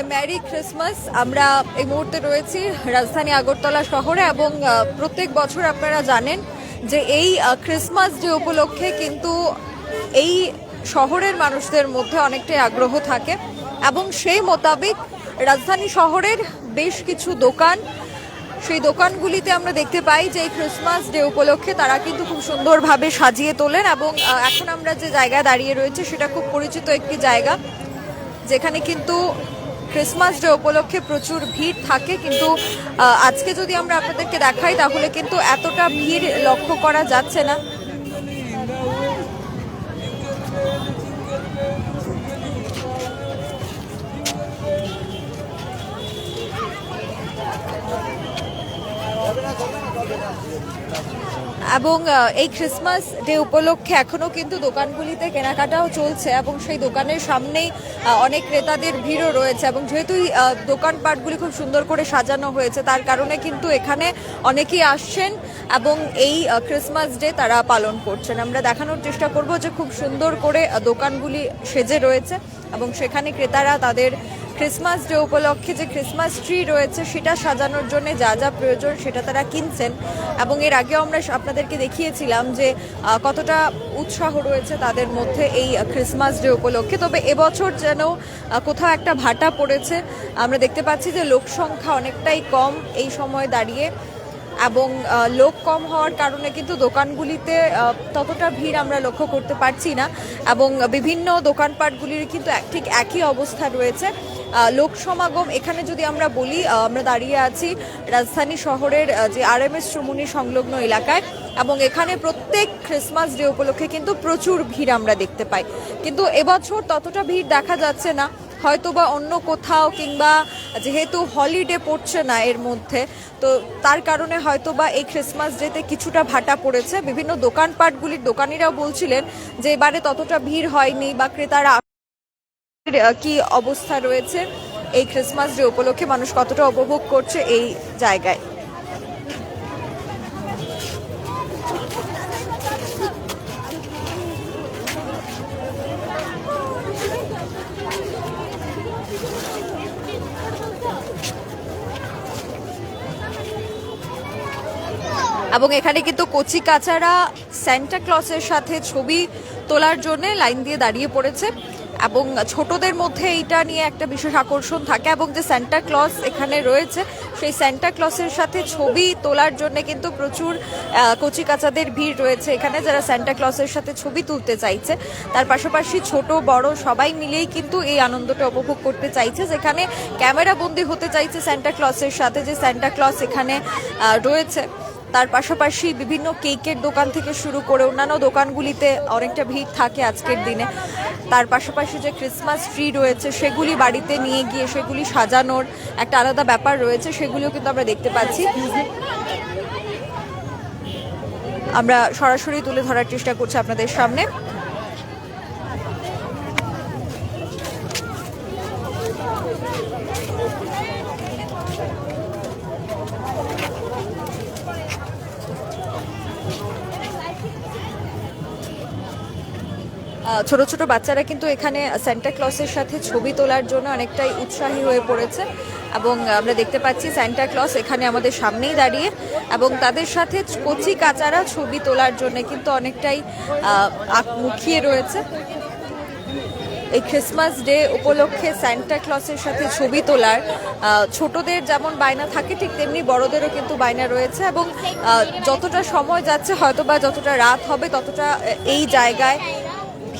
Merry Christmas আমরা এই মুহূর্তে রয়েছি রাজধানী আগরতলা শহরে এবং প্রত্যেক বছর আপনারা জানেন যে এই ক্রিসমাস ডে উপলক্ষে কিন্তু এই শহরের মানুষদের মধ্যে অনেকটাই আগ্রহ থাকে এবং সেই মোতাবেক রাজধানী শহরের বেশ কিছু দোকান, সেই দোকানগুলিতে আমরা দেখতে পাই যে এই ক্রিসমাস ডে উপলক্ষে তারা কিন্তু খুব সুন্দরভাবে সাজিয়ে তোলেন এবং এখন আমরা যে জায়গায় দাঁড়িয়ে রয়েছে সেটা খুব পরিচিত একটি জায়গা, যেখানে কিন্তু ক্রিসমাস ডে উপলক্ষে প্রচুর ভিড় থাকে, কিন্তু আজকে যদি আমরা আপনাদেরকে দেখাই, তাহলে কিন্তু এতটা ভিড় লক্ষ্য করা যাচ্ছে না। এবং এই ক্রিসমাস ডে উপলক্ষে এখনও কিন্তু দোকানগুলিতে কেনাকাটাও চলছে এবং সেই দোকানের সামনেই অনেক ক্রেতাদের ভিড়ও রয়েছে এবং যেহেতু দোকানপাটগুলি খুব সুন্দর করে সাজানো হয়েছে, তার কারণে কিন্তু এখানে অনেকেই আসছেন এবং এই ক্রিসমাস ডে তারা পালন করছেন। আমরা দেখানোর চেষ্টা করব যে খুব সুন্দর করে দোকানগুলি সেজে রয়েছে এবং সেখানে ক্রেতারা তাদের ক্রিসমাস ডে উপলক্ষে যে ক্রিসমাস ট্রি রয়েছে, সেটা সাজানোর জন্য যা যা প্রয়োজন সেটা তারা কিনছেন। এবং এর আগেও আমরা আপনাদেরকে দেখিয়েছিলাম যে কতটা উৎসাহ রয়েছে তাদের মধ্যে এই ক্রিসমাস ডে উপলক্ষে। তবে এবছর যেন কোথাও একটা ভাটা পড়েছে। আমরা দেখতে পাচ্ছি যে লোক সংখ্যা অনেকটাই কম এই সময় দাঁড়িয়ে। এবং লোক কম হওয়ার কারণে কিন্তু দোকানগুলিতে ততটা ভিড় আমরা লক্ষ্য করতে পারছি না এবং বিভিন্ন দোকানপাটগুলির কিন্তু ঠিক একই অবস্থা রয়েছে। লোক সমাগম, এখানে যদি আমরা বলি আমরা দাঁড়িয়ে আছি রাজধানী শহরের যে আর এম এস শ্রমণী সংলগ্ন এলাকায় এবং এখানে প্রত্যেক ক্রিসমাস ডে উপলক্ষে কিন্তু প্রচুর ভিড় আমরা দেখতে পাই। কিন্তু এবছর ততটা ভিড় দেখা যাচ্ছে না। হয়তো বা অন্য কোথাও কিংবা যেহেতু হলিডে পড়ছে না এর মধ্যে, তো তার কারণে হয়তো বা এই ক্রিসমাস ডেতে কিছুটা ভাটা পড়েছে। বিভিন্ন দোকানপাটগুলির দোকানিরাও বলছিলেন যে এবারে ততটা ভিড় হয়নি বা ক্রেতারা কি অবস্থা রয়েছে এই ক্রিসমাস ডে উপলক্ষে মানুষ কতটা উপভোগ করছে এই জায়গায়। এবং এখানে কিন্তু কচি কাচারা স্যান্টা ক্লসের সাথে ছবি তোলার জন্য লাইন দিয়ে দাঁড়িয়ে পড়েছে। এবং ছোটদের মধ্যে এইটা নিয়ে একটা বিশেষ আকর্ষণ থাকে এবং যে স্যান্টা ক্লস এখানে রয়েছে, সেই স্যান্টা ক্লসের সাথে ছবি তোলার জন্য কিন্তু প্রচুর কচি কাচাদের ভিড় রয়েছে এখানে যারা স্যান্টা ক্লসের সাথে ছবি তুলতে চাইছে। তার পাশাপাশি ছোট, বড় সবাই মিলেই কিন্তু এই আনন্দটা উপভোগ করতে চাইছে, যেখানে ক্যামেরা বন্দি হতে চাইছে স্যান্টা ক্লসের সাথে যে স্যান্টা ক্লস এখানে রয়েছে। তার পাশাপাশি বিভিন্ন কেকের দোকান থেকে শুরু করে অন্যান্য দোকানগুলিতে অনেকটা ভিড় থাকে আজকের দিনে। তার পাশাপাশি যে ক্রিসমাস ট্রি রয়েছে, সেগুলি বাড়িতে নিয়ে গিয়ে সেগুলি সাজানোর একটা আলাদা ব্যাপার রয়েছে, সেগুলিও কিন্তু আমরা দেখতে পাচ্ছি। আমরা সরাসরি তুলে ধরার চেষ্টা করছি আপনাদের সামনে। ছোট ছোট বাচ্চারা কিন্তু এখানে স্যান্টা ক্লসের সাথে ছবি তোলার জন্য অনেকটাই উৎসাহী হয়ে পড়েছে এবং আমরা দেখতে পাচ্ছি স্যান্টা ক্লস এখানে আমাদের সামনেই দাঁড়িয়ে এবং তাদের সাথে কচি কাচারা ছবি তোলার জন্য কিন্তু অনেকটাই মুখিয়ে রয়েছে। এই ক্রিসমাস ডে উপলক্ষে স্যান্টা ক্লসের সাথে ছবি তোলার ছোটদের যেমন বায়না থাকে ঠিক তেমনি বড়দেরও কিন্তু বায়না রয়েছে এবং যতটা সময় যাচ্ছে হয়তো বা যতটা রাত হবে ততটা এই জায়গায়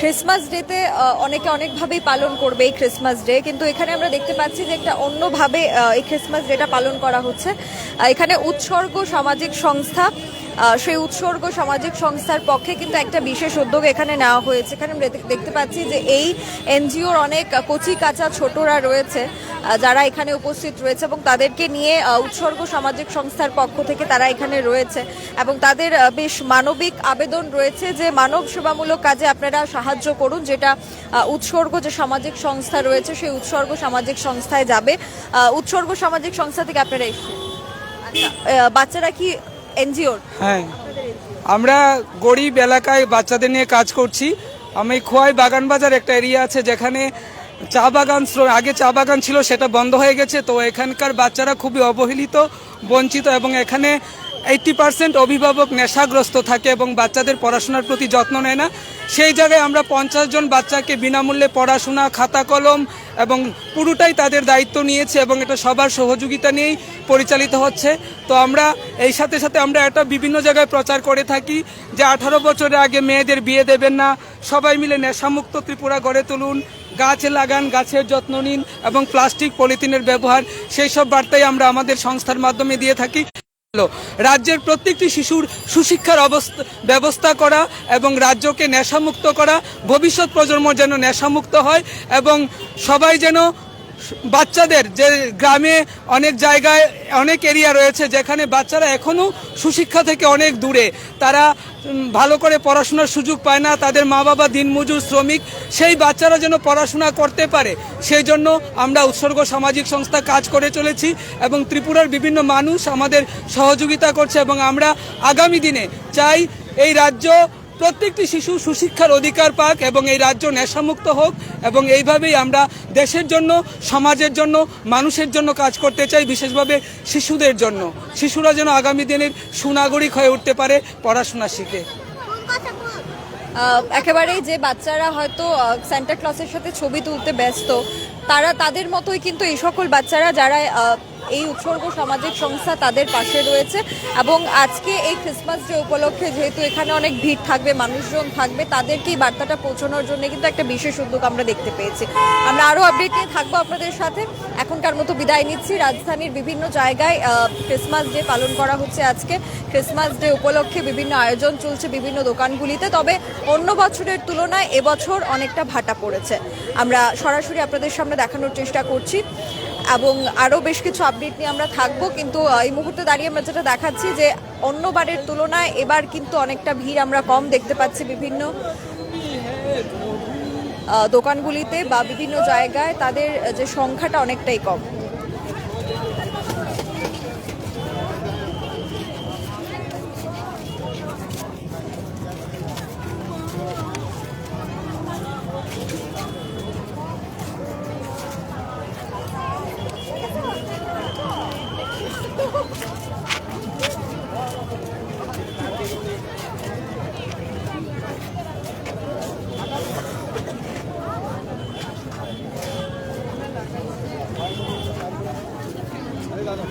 ক্রিসমাস ডেতে অনেকে অনেকভাবেই পালন করবে এই ক্রিসমাস ডে কিন্তু এখানে আমরা দেখতে পাচ্ছি যে একটা অন্যভাবে এই ক্রিসমাস ডেটা পালন করা হচ্ছে। এখানে উৎসর্গ সামাজিক সংস্থা সেই উৎসর্গ সামাজিক সংস্থার পক্ষে কিন্তু একটা বিশেষ উদ্যোগ এখানে নেওয়া হয়েছে। এখানে দেখতে পাচ্ছি যে এই এনজিওর অনেক কচি কাঁচা ছোটরা রয়েছে যারা এখানে উপস্থিত রয়েছে এবং তাদেরকে নিয়ে উৎসর্গ সামাজিক সংস্থার পক্ষ থেকে তারা এখানে রয়েছে এবং তাদের বেশ মানবিক আবেদন রয়েছে যে মানব সেবামূলক কাজে আপনারা সাহায্য করুন, যেটা উৎসর্গ যে সামাজিক সংস্থা রয়েছে সেই উৎসর্গ সামাজিক সংস্থায় যাবে। উৎসর্গ সামাজিক সংস্থা থেকে আপনারা এসেছেন আচ্ছা বাচ্চারা কি এনজিওর? হ্যাঁ। আমরা গরিব এলাকায় বাচ্চাদের নিয়ে কাজ করছি। আমি খোয়াই বাগান বাজার একটা এরিয়া আছে যেখানে চা বাগান আগে চা বাগান ছিল, সেটা বন্ধ হয়ে গেছে। তো এখানকার বাচ্চারা খুবই অবহেলিত, বঞ্চিত এবং এখানে এইটটি পার্সেন্ট অভিভাবক নেশাগ্রস্ত থাকে এবং বাচ্চাদের পড়াশোনার প্রতি যত্ন নেয় না। সেই জায়গায় আমরা পঞ্চাশ জন বাচ্চাকে বিনামূল্যে পড়াশোনা, খাতা কলম এবং পুরোটাই তাদের দায়িত্ব নিয়েছে এবং এটা সবার সহযোগিতা নিয়েই পরিচালিত হচ্ছে। তো আমরা এই সাথে সাথে আমরা এটা বিভিন্ন জায়গায় প্রচার করে থাকি যে আঠারো বছরের আগে মেয়েদের বিয়ে দেবেন না। সবাই মিলে নেশামুক্ত ত্রিপুরা গড়ে তুলুন। গাছ লাগান, গাছের যত্ন নিন এবং প্লাস্টিক, পলিথিনের ব্যবহার, সেই সব বার্তাই আমরা আমাদের সংস্থার মাধ্যমে দিয়ে থাকি। রাজ্যের প্রত্যেকটি শিশুর সুশিক্ষার অবস্থা ব্যবস্থা করা এবং রাজ্যকে নেশামুক্ত করা। ভবিষ্যৎ প্রজন্ম যেন নেশামুক্ত হয় এবং সবাই যেন বাচ্চাদের যে গ্রামে অনেক জায়গায় অনেক এরিয়া রয়েছে যেখানে বাচ্চারা এখনও সুশিক্ষা থেকে অনেক দূরে। তারা ভালো করে পড়াশোনার সুযোগ পায় না, তাদের মা বাবা দিনমজুর, শ্রমিক, সেই বাচ্চারা যেন পড়াশোনা করতে পারে। সেই জন্য আমরা উৎসর্গ সামাজিক সংস্থা কাজ করে চলেছি এবং ত্রিপুরার বিভিন্ন মানুষ আমাদের সহযোগিতা করছে এবং আমরা আগামী দিনে চাই এই রাজ্য প্রত্যেকটি শিশু সুশিক্ষার অধিকার পাক এবং এই রাজ্য নেশামুক্ত হোক এবং এইভাবেই আমরা দেশের জন্য, সমাজের জন্য, মানুষের জন্য কাজ করতে চাই, বিশেষভাবে শিশুদের জন্য। শিশুরা যেন আগামী দিনের সুনাগরিক হয়ে উঠতে পারে পড়াশোনা শিখে। একেবারেই যে বাচ্চারা হয়তো সেন্টা ক্লসের সাথে ছবি তুলতে ব্যস্ত, তারা তাদের মতোই কিন্তু এই সকল বাচ্চারা যারা এই উৎসর্গ সামাজিক সংস্থা তাদের পাশে রয়েছে এবং আজকে এই ক্রিসমাস ডে উপলক্ষে যেহেতু এখানে অনেক ভিড় থাকবে, মানুষজন থাকবে তাদেরকে এই বার্তাটা পৌঁছানোর জন্য কিন্তু একটা বিশেষ উদ্যোগ আমরা দেখতে পেয়েছি। আমরা আরও আপডেট নিয়ে থাকব আপনাদের সাথে। এখনকার মতো বিদায় নিচ্ছি। রাজধানীর বিভিন্ন জায়গায় ক্রিসমাস ডে পালন করা হচ্ছে আজকে। ক্রিসমাস ডে উপলক্ষে বিভিন্ন আয়োজন চলছে বিভিন্ন দোকানগুলিতে। তবে অন্য বছরের তুলনায় এবছর অনেকটা ভাটা পড়েছে। আমরা সরাসরি আপনাদের সামনে দেখানোর চেষ্টা করছি। এবং আরও বেশ কিছু আপডেট নিয়ে আমরা থাকব। কিন্তু এই মুহূর্তে দাঁড়িয়ে আমরা যেটা দেখাচ্ছি যে, অন্যবারের তুলনায় এবার কিন্তু অনেকটা ভিড় আমরা কম দেখতে পাচ্ছি বিভিন্ন দোকানগুলিতে বা বিভিন্ন জায়গায়। তাদের যে সংখ্যাটা অনেকটাই কম।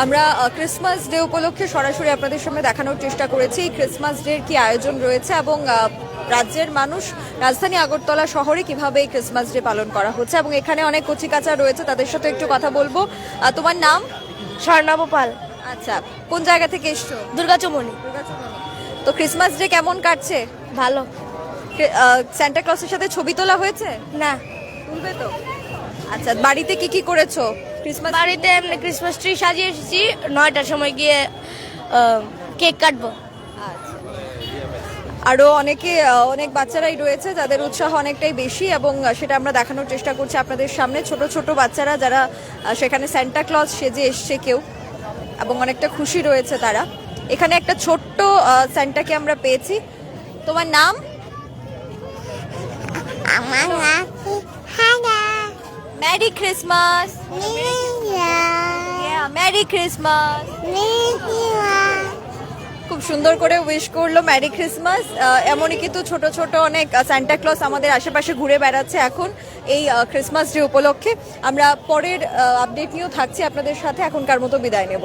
আমরা ক্রিসমাস ডে উপলক্ষে সরাসরি আপনাদের সামনে দেখানোর চেষ্টা করেছি। ক্রিসমাস ডের কি আয়োজন রয়েছে এবং রাজ্যের মানুষ রাজধানী আগরতলা শহরে কীভাবে এই ক্রিসমাস ডে পালন করা হচ্ছে এবং এখানে অনেক কচিকাচা রয়েছে তাদের সাথে একটু কথা বলব। তোমার নাম? স্বর্ণাভ পাল আচ্ছা কোন জায়গা থেকে এসছো? দুর্গাচমণি তো ক্রিসমাস ডে কেমন কাটছে? ভালো। স্যান্টা ক্লসের সাথে ছবি তোলা হয়েছে? না। তুলবে তো? আচ্ছা বাড়িতে কি কি করেছ? ক্রিসমাস বাড়িতে এমনি ক্রিসমাস ট্রি সাজিয়ে এসেছি। নয়টার সময় গিয়ে কেক কাটবো। আচ্ছা। আরও অনেকে অনেক বাচ্চারাই রয়েছে যাদের উৎসাহ অনেকটাই বেশি এবং সেটা আমরা দেখানোর চেষ্টা করছি আপনাদের সামনে। ছোট ছোট বাচ্চারা যারা সেখানে স্যান্টা ক্লজ সেজে এসছে কেউ এবং অনেকটা খুশি রয়েছে তারা। এখানে একটা ছোট্ট স্যান্টাকে আমরা পেয়েছি। তোমার নাম? আমার নাম merry Christmas Merry merry Christmas খুব সুন্দর করে উইশ করল ম্যারি ক্রিসমাস এমনই কিন্তু ছোট ছোট অনেক সান্টা ক্লস আমাদের আশেপাশে ঘুরে বেড়াচ্ছে এখন এই ক্রিসমাস ডে উপলক্ষে। আমরা পরের আপডেট নিয়েও থাকছি আপনাদের সাথে, এখনকার মতো বিদায় নেব।